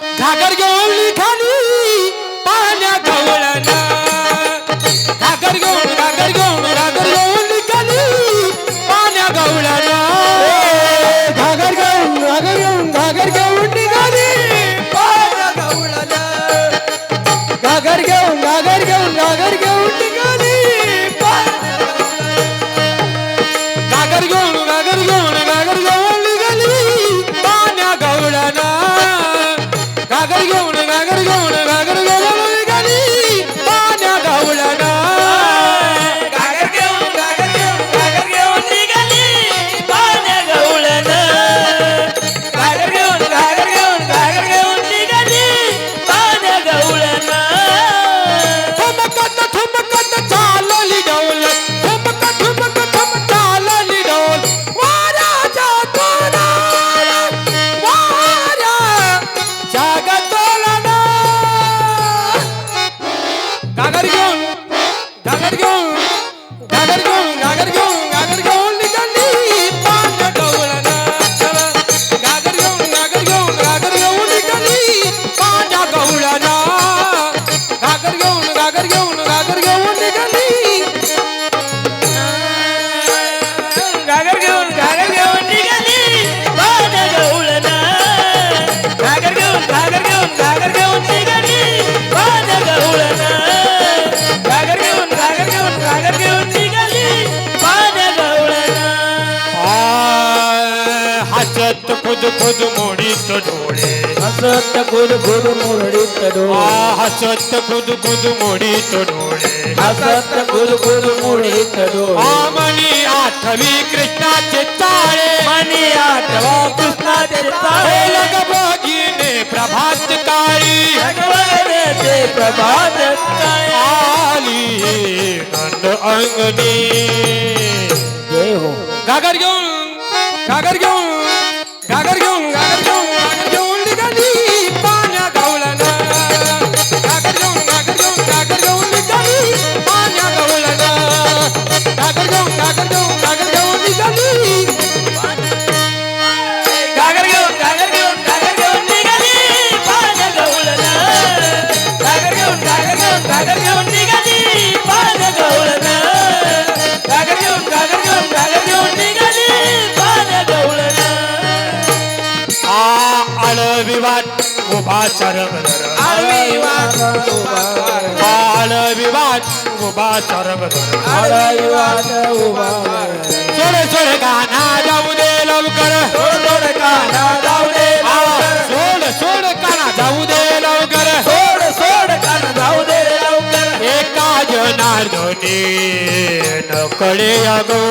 घागर घेऊन खाली पाण्या गवळण घागर घेऊन घागर घेऊन घागर घेऊन खाली पाण्या गवळण घागर घेऊन घागर घेऊन घागर घेऊन निघाली पाण्या गवळण घागर घेऊन घागर घेऊन घागर घेऊन निघाली घागर घेऊन घागर घेऊन घागर घेऊन खुद खुद मोडीत डोळे. हसत गुद गुद मुरडीत आ, हसत खुद खुद मोडीत डोळे. हसत गुद गुद मुरडीत आमणी आठवी कृष्णाचे चाळे. मनी आठवा कृष्णाचे ताळे लग भगिने प्रभात काळी. भगवानाचे प्रभात काय आली नंद अंगणी. घागर घेऊन वाट आळ विवाद। उभा सोड सोड गाणा जाऊ दे लवकर। थोड थोड काना जाऊ दे आ, सोड सोड काना जाऊ दे लवकर। सोड सोड काना जाऊ दे लवकर। एका जनार्दनी नकडे अगो।